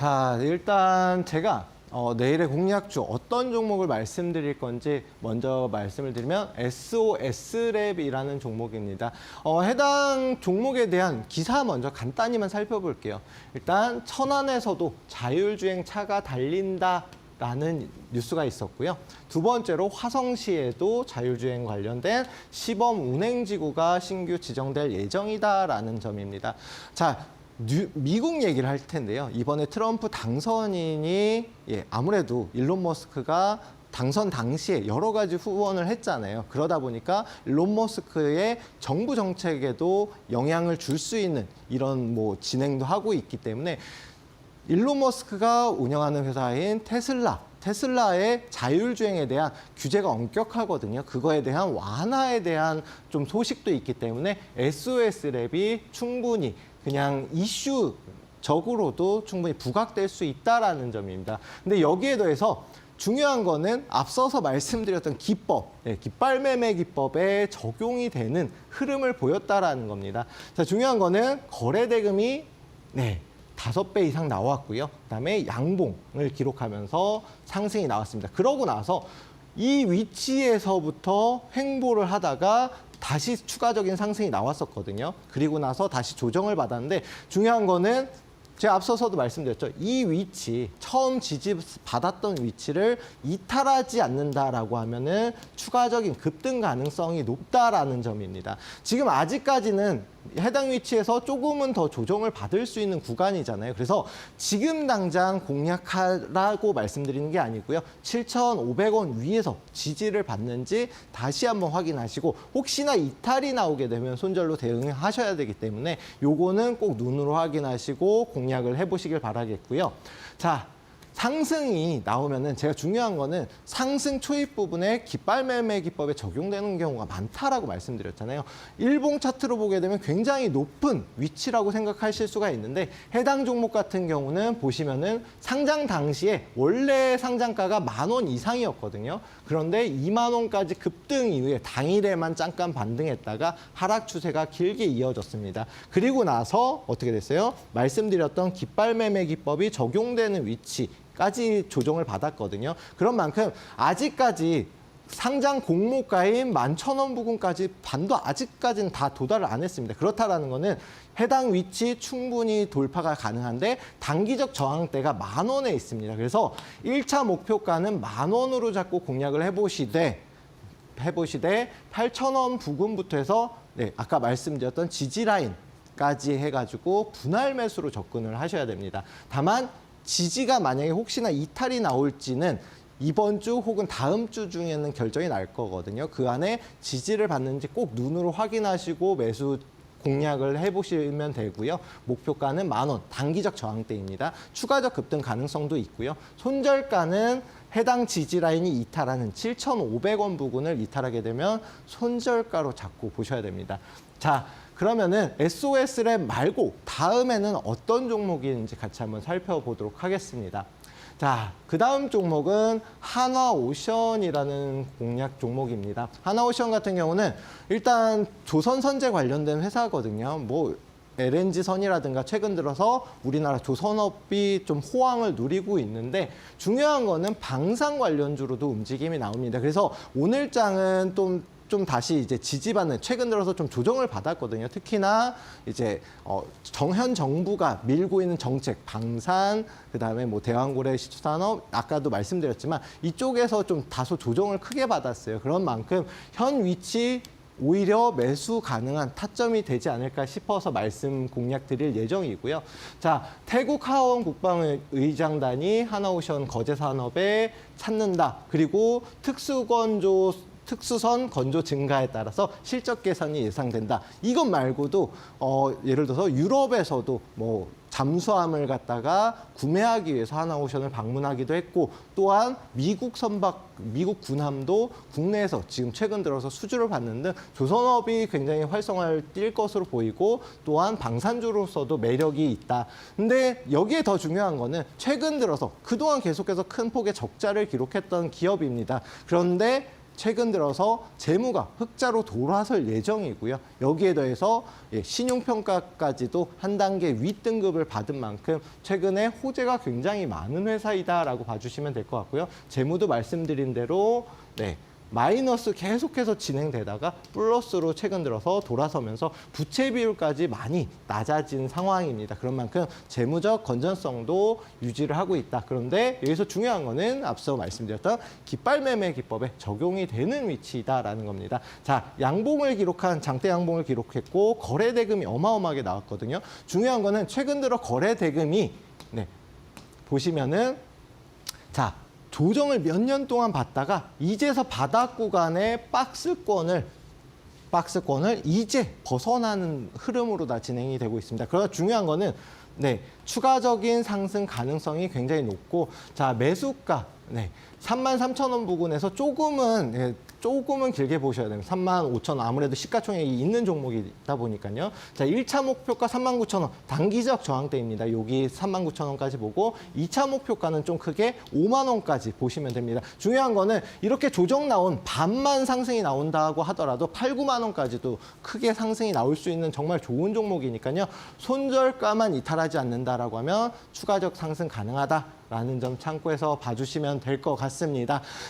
자, 일단 제가 어, 내일의 공약주 어떤 종목을 말씀드릴 건지 먼저 말씀을 드리면 SOS랩이라는 종목입니다. 어, 해당 종목에 대한 기사 먼저 간단히만 살펴볼게요. 일단 천안에서도 자율주행 차가 달린다. 라는 뉴스가 있었고요. 두 번째로 화성시에도 자율주행 관련된 시범 운행지구가 신규 지정될 예정이다라는 점입니다. 자, 뉴- 미국 얘기를 할 텐데요. 이번에 트럼프 당선인이 예, 아무래도 일론 머스크가 당선 당시에 여러 가지 후원을 했잖아요. 그러다 보니까 일론 머스크의 정부 정책에도 영향을 줄 수 있는 이런 뭐 진행도 하고 있기 때문에 일론 머스크가 운영하는 회사인 테슬라. 테슬라의 자율주행에 대한 규제가 엄격하거든요. 그거에 대한 완화에 대한 좀 소식도 있기 때문에 SOS랩이 충분히 그냥 이슈 적으로도 충분히 부각될 수 있다라는 점입니다. 근데 여기에 더해서 중요한 거는 앞서서 말씀드렸던 기법, 예, 깃발매매 기법에 적용이 되는 흐름을 보였다라는 겁니다. 자, 중요한 거는 거래 대금이 네, 다섯 배 이상 나왔고요. 그다음에 양봉을 기록하면서 상승이 나왔습니다. 그러고 나서 이 위치에서부터 횡보를 하다가 다시 추가적인 상승이 나왔었거든요. 그리고 나서 다시 조정을 받았는데 중요한 거는 제가 앞서서도 말씀드렸죠. 이 위치, 처음 지지 받았던 위치를 이탈하지 않는다라고 하면은 추가적인 급등 가능성이 높다라는 점입니다. 지금 아직까지는 해당 위치에서 조금은 더 조정을 받을 수 있는 구간이잖아요. 그래서 지금 당장 공략하라고 말씀드리는 게 아니고요. 7,500원 위에서 지지를 받는지 다시 한번 확인하시고 혹시나 이탈이 나오게 되면 손절로 대응하셔야 되기 때문에 요거는 꼭 눈으로 확인하시고 공략 을 해보시길 바라겠고요. 자. 상승이 나오면은 제가 중요한 거는 상승 초입 부분에 깃발 매매 기법에 적용되는 경우가 많다라고 말씀드렸잖아요. 일봉 차트로 보게 되면 굉장히 높은 위치라고 생각하실 수가 있는데 해당 종목 같은 경우는 보시면은 상장 당시에 원래 상장가가 만 원 이상이었거든요. 그런데 2만 원까지 급등 이후에 당일에만 잠깐 반등했다가 하락 추세가 길게 이어졌습니다. 그리고 나서 어떻게 됐어요? 말씀드렸던 깃발 매매 기법이 적용되는 위치 까지 조정을 받았거든요. 그런 만큼 아직까지 상장 공모가인 11,000원 부근까지 반도 아직까지는 다 도달을 안 했습니다. 그렇다라는 거는 해당 위치 충분히 돌파가 가능한데 단기적 저항대가 만 원에 있습니다. 그래서 1차 목표가는 만 원으로 잡고 공략을 해보시되 해보시되 8,000원 부근부터 해서 네, 아까 말씀드렸던 지지 라인까지 해가지고 분할 매수로 접근을 하셔야 됩니다. 다만 지지가 만약에 혹시나 이탈이 나올지는 이번 주 혹은 다음 주 중에는 결정이 날 거거든요. 그 안에 지지를 받는지 꼭 눈으로 확인하시고 매수 공략을 해보시면 되고요. 목표가는 만 원, 단기적 저항대입니다. 추가적 급등 가능성도 있고요. 손절가는 해당 지지 라인이 이탈하는 7,500원 부근을 이탈하게 되면 손절가로 잡고 보셔야 됩니다. 자, 그러면은 SOS랩 말고 다음에는 어떤 종목인지 같이 한번 살펴보도록 하겠습니다. 자, 그 다음 종목은 한화오션이라는 공략 종목입니다. 한화오션 같은 경우는 일단 조선선제 관련된 회사거든요. 뭐 LNG 선이라든가 최근 들어서 우리나라 조선업이 좀 호황을 누리고 있는데 중요한 거는 방산 관련주로도 움직임이 나옵니다. 그래서 오늘 장은 좀 좀 다시 이제 지지받는 최근 들어서 좀 조정을 받았거든요. 특히나 이제 어, 정현 정부가 밀고 있는 정책 방산 그다음에 뭐 대왕고래 시초산업 아까도 말씀드렸지만 이쪽에서 좀 다소 조정을 크게 받았어요. 그런 만큼 현 위치 오히려 매수 가능한 타점이 되지 않을까 싶어서 말씀 공략 드릴 예정이고요. 자, 태국 하원 국방의장단이 하나오션 거제 산업에 찾는다. 그리고 특수건조 특수선 건조 증가에 따라서 실적 개선이 예상된다. 이것 말고도 어, 예를 들어서 유럽에서도 뭐 잠수함을 갖다가 구매하기 위해서 하나오션을 방문하기도 했고 또한 미국 선박 미국 군함도 국내에서 지금 최근 들어서 수주를 받는 등 조선업이 굉장히 활성화를 띌 것으로 보이고 또한 방산주로서도 매력이 있다. 근데 여기에 더 중요한 거는 최근 들어서 그동안 계속해서 큰 폭의 적자를 기록했던 기업입니다. 그런데 최근 들어서 재무가 흑자로 돌아설 예정이고요. 여기에 더해서 예, 신용평가까지도 한 단계 윗등급을 받은 만큼 최근에 호재가 굉장히 많은 회사이다라고 봐주시면 될 것 같고요. 재무도 말씀드린 대로 네. 마이너스 계속해서 진행되다가 플러스로 최근 들어서 돌아서면서 부채 비율까지 많이 낮아진 상황입니다. 그런 만큼 재무적 건전성도 유지를 하고 있다. 그런데 여기서 중요한 거는 앞서 말씀드렸던 깃발 매매 기법에 적용이 되는 위치다라는 겁니다. 자, 양봉을 기록한 장대 양봉을 기록했고 거래 대금이 어마어마하게 나왔거든요. 중요한 거는 최근 들어 거래 대금이 네, 보시면은 자, 조정을 몇 년 동안 받다가 이제서 바닥 구간의 박스권을 박스권을 이제 벗어나는 흐름으로 다 진행이 되고 있습니다. 그러나 중요한 거는 네, 추가적인 상승 가능성이 굉장히 높고 자, 매수가 네. 3만 3천 원 부근에서 조금은 예, 조금은 길게 보셔야 됩니다. 3만 5천 원 아무래도 시가총액이 있는 종목이다 보니까요. 자, 1차 목표가 3만 9천 원 단기적 저항대입니다. 여기 3만 9천 원까지 보고 2차 목표가는 좀 크게 5만 원까지 보시면 됩니다. 중요한 거는 이렇게 조정 나온 반만 상승이 나온다고 하더라도 8, 9만 원까지도 크게 상승이 나올 수 있는 정말 좋은 종목이니까요. 손절가만 이탈하지 않는다라고 하면 추가적 상승 가능하다. 라는 점 참고해서 봐주시면 될 것 같습니다.